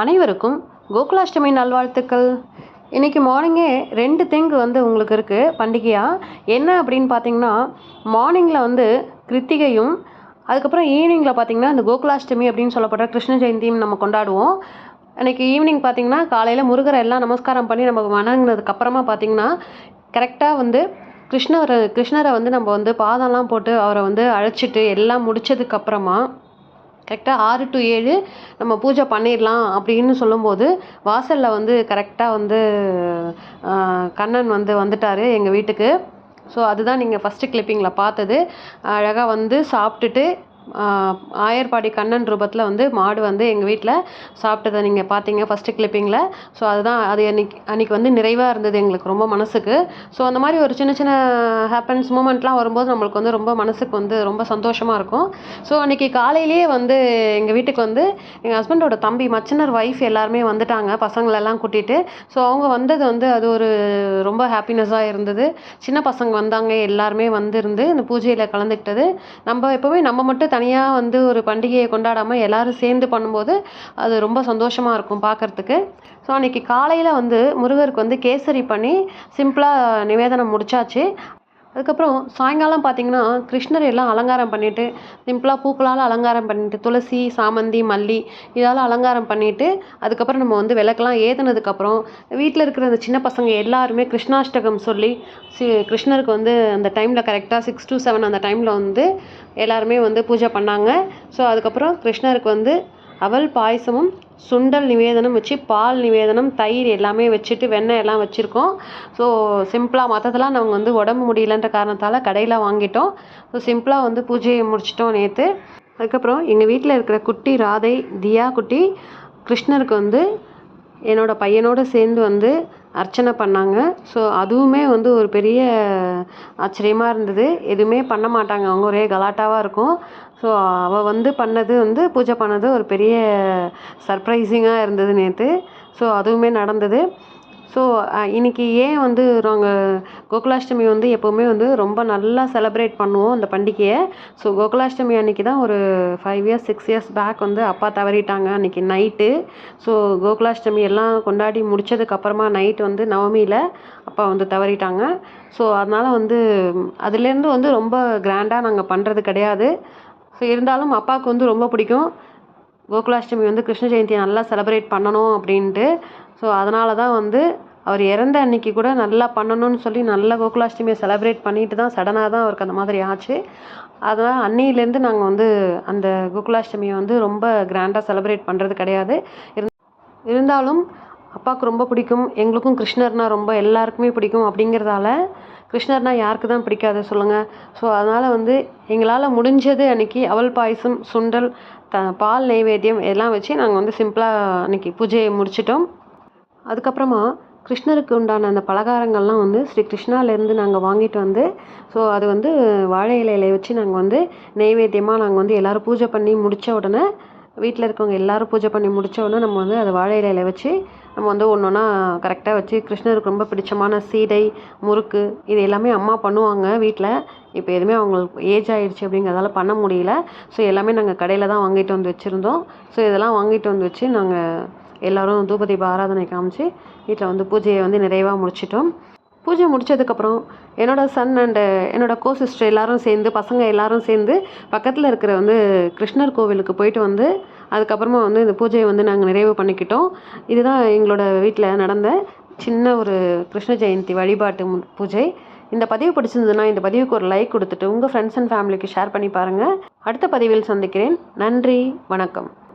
அனைவருக்கும் கோகுலாஷ்டமி நல்வாழ்த்துக்கள். இன்றைக்கி மார்னிங்கே ரெண்டு திங் வந்து உங்களுக்கு இருக்குது பண்டிகையாக என்ன அப்படின்னு பார்த்தீங்கன்னா மார்னிங்கில் வந்து கிருத்திகையும் அதுக்கப்புறம் ஈவினிங்கில் பார்த்தீங்கன்னா இந்த கோகுலாஷ்டமி அப்படின்னு சொல்லப்படுற கிருஷ்ண ஜெயந்தியும் நம்ம கொண்டாடுவோம். அன்றைக்கி ஈவினிங் பார்த்தீங்கன்னா காலையில் முருகரை எல்லாம் நமஸ்காரம் பண்ணி நம்ம வணங்கினதுக்கப்புறமா பார்த்தீங்கன்னா கரெக்டாக வந்து கிருஷ்ணவரை கிருஷ்ணரை வந்து நம்ம வந்து பாதம்லாம் போட்டு அவரை வந்து அழைச்சிட்டு எல்லாம் முடிச்சதுக்கப்புறமா கரெக்டாக ஆறு டு ஏழு நம்ம பூஜை பண்ணிடலாம் அப்படின்னு சொல்லும்போது வாசலில் வந்து கரெக்டாக வந்து கண்ணன் வந்து வந்துட்டார் எங்கள் வீட்டுக்கு. ஸோ அதுதான் நீங்கள் ஃபஸ்ட்டு கிளிப்பிங்கில் பார்த்தது. அழகாக வந்து சாப்பிட்டுட்டு ஆயர்பாடி கண்ணன் ரூபத்தில் வந்து மாடு வந்து எங்கள் வீட்டில் சாப்பிட்டதை நீங்கள் பார்த்தீங்க ஃபஸ்ட்டு கிளிப்பிங்கில் ஸோ அதுதான் அது அன்னைக்கு அன்றைக்கி வந்து நிறைவாக இருந்தது எங்களுக்கு ரொம்ப மனசுக்கு. ஸோ அந்த மாதிரி ஒரு சின்ன சின்ன ஹேப்பன்ஸ் மூமெண்ட்லாம் வரும்போது நம்மளுக்கு வந்து ரொம்ப மனசுக்கு வந்து ரொம்ப சந்தோஷமாக இருக்கும். ஸோ அன்றைக்கி காலையிலேயே வந்து எங்கள் வீட்டுக்கு வந்து எங்கள் ஹஸ்பண்டோட தம்பி மச்சினர் ஒய்ஃப் எல்லாருமே வந்துட்டாங்க பசங்களெல்லாம் கூட்டிகிட்டு ஸோ அவங்க வந்தது வந்து அது ஒரு ரொம்ப ஹாப்பினஸ்ஸாக இருந்தது. சின்ன பசங்க வந்தாங்க எல்லாருமே வந்திருந்து இந்த பூஜையில் கலந்துக்கிட்டது. நம்ம எப்போவுமே நம்ம மட்டும் தனியாக வந்து ஒரு பண்டிகையை கொண்டாடாமல் எல்லோரும் சேர்ந்து பண்ணும்போது அது ரொம்ப சந்தோஷமாக இருக்கும் பார்க்கறதுக்கு ஸோ அன்றைக்கி காலையில் வந்து முருகருக்கு வந்து கேசரி பண்ணி சிம்பிளாக நிவேதனம் முடிச்சாச்சு. அதுக்கப்புறம் சாயங்காலம் பார்த்தீங்கன்னா கிருஷ்ணர் எல்லாம் அலங்காரம் பண்ணிவிட்டு சிம்பிளாக பூக்களால் அலங்காரம் பண்ணிட்டு துளசி சாமந்தி மல்லி இதால் அலங்காரம் பண்ணிவிட்டு அதுக்கப்புறம் நம்ம வந்து விளக்கெல்லாம் ஏற்றுனதுக்கப்புறம் வீட்டில் இருக்கிற அந்த சின்ன பசங்க எல்லாருமே கிருஷ்ணாஷ்டகம் சொல்லி சி கிருஷ்ணருக்கு வந்து அந்த டைமில் கரெக்டாக சிக்ஸ் டு செவன் அந்த டைமில் வந்து எல்லாருமே வந்து பூஜை பண்ணாங்க. ஸோ அதுக்கப்புறம் கிருஷ்ணருக்கு வந்து அவல் பாயசமும் சுண்டல் நிவேதனம் வச்சு பால் நிவேதனம் தயிர் எல்லாமே வச்சுட்டு வெண்ணெய் எல்லாம் வச்சுருக்கோம். ஸோ சிம்பிளாக மற்றதெல்லாம் நாங்கள் வந்து உடம்பு முடியலன்ற காரணத்தால் கடையில் வாங்கிட்டோம். ஸோ சிம்பிளாக வந்து பூஜையை முடிச்சிட்டோம் நேற்று அதுக்கப்புறம் எங்கள் வீட்டில் இருக்கிற குட்டி ராதை தியா குட்டி கிருஷ்ணருக்கு வந்து என்னோடய பையனோடு சேர்ந்து வந்து அர்ச்சனை பண்ணாங்க. ஸோ அதுவுமே வந்து ஒரு பெரிய ஆச்சரியமாக இருந்தது. எதுவுமே பண்ண மாட்டாங்க. அவங்க ஒரே கலாட்டாவாக இருக்கும். ஸோ அவள் வந்து பண்ணது வந்து பூஜை பண்ணது ஒரு பெரிய சர்ப்ரைசிங்காக இருந்தது நேற்று ஸோ அதுவுமே நடந்தது. ஸோ இன்னைக்கு ஏன் வந்து நாங்கள் கோகுலாஷ்டமி வந்து எப்போவுமே வந்து ரொம்ப நல்லா செலப்ரேட் பண்ணுவோம் அந்த பண்டிகையை? ஸோ கோகுலாஷ்டமி அன்னைக்கு தான் ஒரு five years six years back வந்து அப்பா தவறிட்டாங்க அன்னைக்கு நைட்டு ஸோ கோகுலாஷ்டமி எல்லாம் கொண்டாடி முடிச்சதுக்கப்புறமா நைட் வந்து நவமியில் அப்பா வந்து தவறிட்டாங்க. ஸோ அதனால் வந்து அதுலேருந்து வந்து ரொம்ப கிராண்டாக நாங்கள் பண்ணுறது கிடையாது. ஸோ இருந்தாலும் அப்பாவுக்கு வந்து ரொம்ப பிடிக்கும். கோகுலாஷ்டமி வந்து கிருஷ்ண ஜெயந்தியை நல்லா செலப்ரேட் பண்ணணும் அப்படின்ட்டு. ஸோ அதனால தான் வந்து அவர் இறந்த அன்னைக்கு கூட நல்லா பண்ணணும்னு சொல்லி நல்லா கோகுலாஷ்டமியை செலப்ரேட் பண்ணிட்டு தான் சடனாக தான் அவருக்கு அந்த மாதிரி ஆச்சு. அதனால் அன்னையிலேருந்து நாங்கள் வந்து அந்த கோகுலாஷ்டமியை வந்து ரொம்ப கிராண்டாக செலப்ரேட் பண்ணுறது கிடையாது. இருந் இருந்தாலும் அப்பாவுக்கு ரொம்ப பிடிக்கும் எங்களுக்கும் கிருஷ்ணர்னா ரொம்ப எல்லாருக்குமே பிடிக்கும் அப்படிங்கிறதால கிருஷ்ணர்னா யாருக்கு தான் பிடிக்காது சொல்லுங்கள் ஸோ அதனால் வந்து எங்களால் முடிஞ்சது அன்னைக்கு அவல் பாயசம் சுண்டல் த பால் நைவேத்தியம் இதெல்லாம் வச்சு நாங்கள் வந்து சிம்பிளாக அன்றைக்கி பூஜையை முடிச்சிட்டோம். அதுக்கப்புறமா கிருஷ்ணருக்கு உண்டான அந்த பலகாரங்கள்லாம் வந்து ஸ்ரீ கிருஷ்ணாலேருந்து நாங்கள் வாங்கிட்டு வந்து ஸோ அது வந்து வாழை இலையில வச்சு நாங்கள் வந்து நெய்வேத்தியமாக நாங்கள் வந்து எல்லோரும் பூஜை பண்ணி முடித்த உடனே வீட்டில் இருக்கவங்க எல்லாரும் பூஜை பண்ணி முடித்த உடனே நம்ம வந்து அதை வாழை இலையில வச்சு நம்ம வந்து ஒன்று ஒன்றா கரெக்டாக வச்சு கிருஷ்ணருக்கு ரொம்ப பிடிச்சமான சீடை முறுக்கு இது எல்லாமே அம்மா பண்ணுவாங்க வீட்டில் இப்போ எதுவுமே அவங்களுக்கு ஏஜ் ஆகிடுச்சு அப்படிங்கிறதால பண்ண முடியல. ஸோ எல்லாமே நாங்கள் கடையில் தான் வாங்கிட்டு வந்து வச்சுருந்தோம். ஸோ இதெல்லாம் வாங்கிட்டு வந்து வச்சு நாங்கள் எல்லோரும் தூபதீப ஆராதனை காமிச்சு வீட்டில் வந்து பூஜையை வந்து நிறைவாக முடிச்சிட்டோம். பூஜை முடித்ததுக்கப்புறம் என்னோடய சன் அண்டு என்னோடய கோ சிஸ்டர் எல்லோரும் சேர்ந்து பசங்க எல்லோரும் சேர்ந்து பக்கத்தில் இருக்கிற வந்து கிருஷ்ணர் கோவிலுக்கு போயிட்டு வந்து அதுக்கப்புறமா வந்து இந்த பூஜையை வந்து நாங்கள் நிறைவு பண்ணிக்கிட்டோம். இதுதான் எங்களோட வீட்டில் நடந்த சின்ன ஒரு கிருஷ்ண ஜெயந்தி வழிபாட்டு பூஜை. இந்த பதிவு பிடிச்சிருந்ததுன்னா இந்த பதிவுக்கு ஒரு லைக் கொடுத்துட்டு உங்கள் ஃப்ரெண்ட்ஸ் அண்ட் ஃபேமிலிக்கு ஷேர் பண்ணி பாருங்கள் அடுத்த பதிவில் சந்திக்கிறேன். நன்றி வணக்கம்.